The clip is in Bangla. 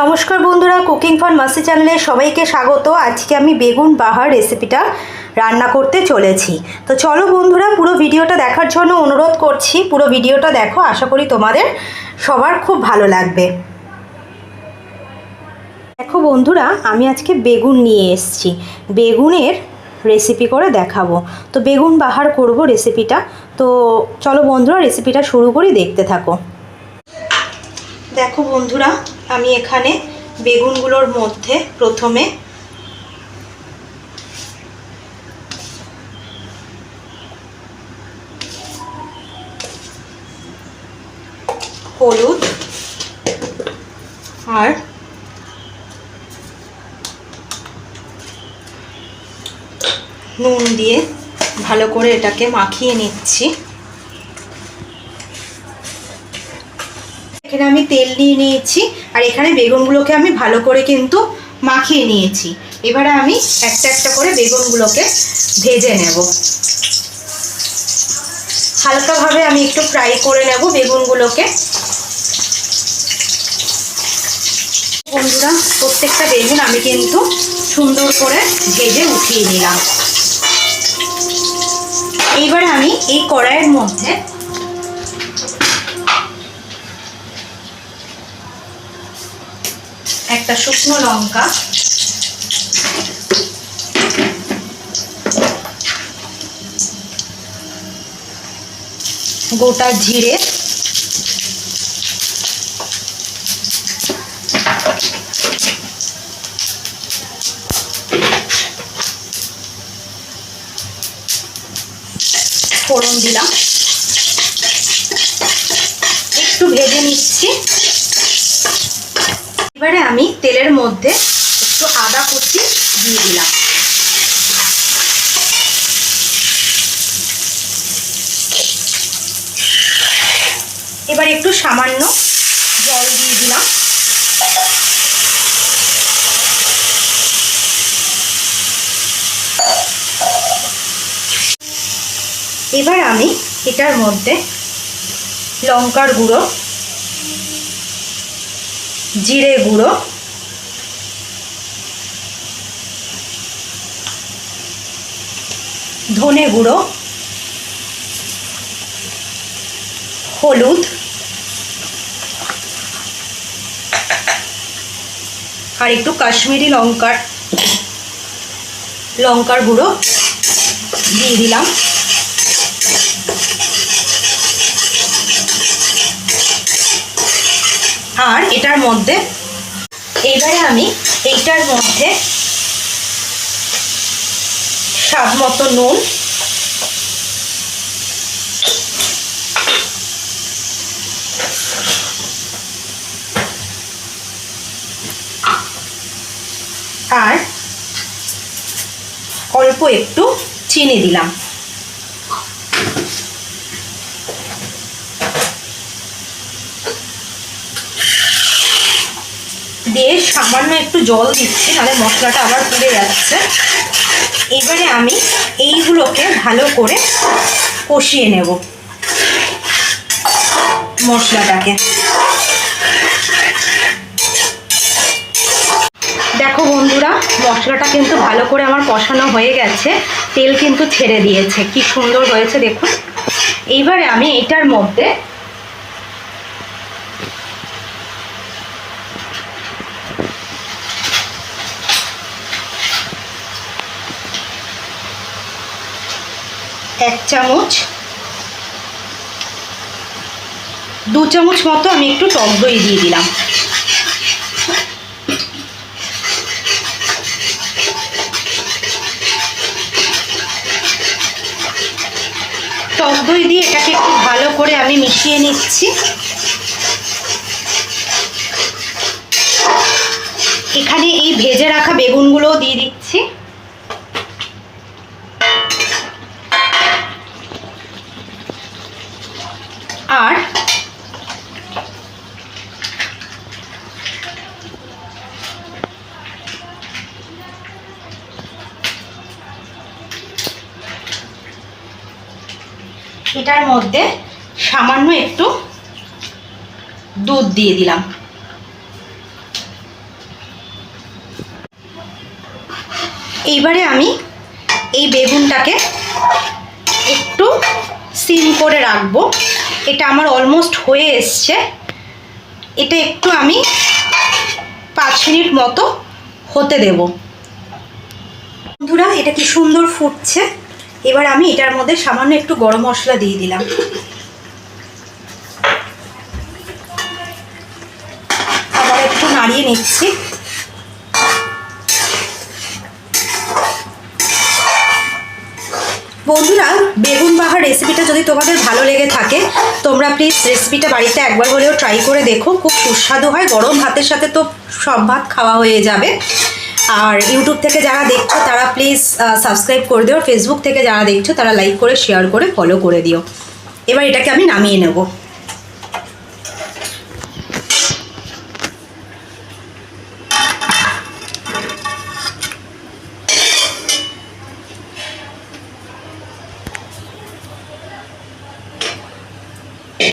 নমস্কার বন্ধুরা কুকিং ফর মাসি চ্যানেলে সবাইকে স্বাগত। আজকে আমি বেগুন বাহার রেসিপিটা রান্না করতে চলেছি। তো চলো বন্ধুরা, পুরো ভিডিওটা দেখার জন্য অনুরোধ করছি। পুরো ভিডিওটা দেখো, আশা করি তোমাদের সবার খুব ভালো লাগবে। দেখো বন্ধুরা, আমি আজকে বেগুন নিয়ে এসেছি। বেগুনের রেসিপি করে দেখাবো। তো বেগুন বাহার করব রেসিপিটা তো চলো বন্ধুরা রেসিপিটা শুরু করি, দেখতে থাকো। দেখো বন্ধুরা আমি এখানে বেগুনগুলোর মধ্যে প্রথমে হলুদ আর নুন দিয়ে ভালো করে এটাকে মাখিয়ে নিচ্ছি। এখানে আমি তেল নিয়ে নিয়েছি, আর এখানে বেগুনগুলোকে আমি ভালো করে কিন্তু মাখিয়ে নিয়েছি। এবারে আমি একটা একটা করে বেগুনগুলোকে ভেজে নেব। হালকাভাবে আমি একটু ফ্রাই করে নেব বেগুনগুলোকে। বন্ধুরা, প্রত্যেকটা বেগুন আমি কিন্তু সুন্দর করে ভেজে উঠিয়ে নিলাম। এইবারে আমি এই কড়াইয়ের মধ্যে একটা শুকনো লঙ্কা। গোটা জিরে। ফোড়ন দিলাম। একটু ভেজে নিচ্ছি। আমি তেলের মধ্যে একটু আদা কুচি দিয়ে দিলাম। এবার একটু সামান্য জল দিয়ে দিলাম। এবার আমি এটার মধ্যে লঙ্কার গুঁড়ো জিরে গুঁড়ো। ধনে গুঁড়ো। হলুদ। আর একটু কাশ্মীরি লঙ্কার লঙ্কার গুঁড়ো দিয়ে দিলাম। এটার মধ্যে এইবারে আমি এইটার মধ্যে স্বাদ মতো নুন আর অল্প একটু চিনি দিলাম। দিয়ে সামান্য একটু জল দিচ্ছি, নাহলে মশলাটা আবার পুড়ে যাচ্ছে। এবারে আমি এইগুলোকে ভালো করে কষিয়ে নেব মশলাটাকে। দেখো বন্ধুরা, মশলাটা কিন্তু ভালো করে আমার কষানো হয়ে গেছে, তেল কিন্তু ছেড়ে দিয়েছে, কি সুন্দর হয়েছে দেখুন। এইবারে আমি এটার মধ্যে এক চামচ। দু চামচ মতো আমি একটু টক দই দিয়ে দিলাম। টক দই দিয়ে এটাকে একটু ভালো করে আমি মিশিয়ে নিচ্ছি। আর এটার মধ্যে সামান্য একটু দুধ দিয়ে দিলাম। এইবারে আমি এই বেগুনটাকে একটু সিম করে রাখব। এটা আমার অলমোস্ট হয়ে এসছে। এটা একটু আমি পাঁচ মিনিট মতো হতে দেব। বন্ধুরা, এটা কি সুন্দর ফুটছে। এবার আমি এটার মধ্যে সামান্য একটু গরম মশলা দিয়ে দিলাম। আবার একটু নাড়িয়ে নিচ্ছি। বন্ধুরা, বেগুন বাহার রেসিপিটা যদি তোমাদের ভালো লেগে থাকে, তোমরা প্লিজ রেসিপিটা বাড়িতে একবার হলেও ট্রাই করে দেখো। খুব সুস্বাদু হয়, গরম ভাতের সাথে তো সব ভাত খাওয়া হয়ে যাবে। আর ইউটিউব থেকে যারা দেখছ, তারা প্লিজ সাবস্ক্রাইব করে দিও। ফেসবুক থেকে যারা দেখছ, তারা লাইক করে শেয়ার করে ফলো করে দিও। এবার এটাকে আমি নামিয়ে নেব।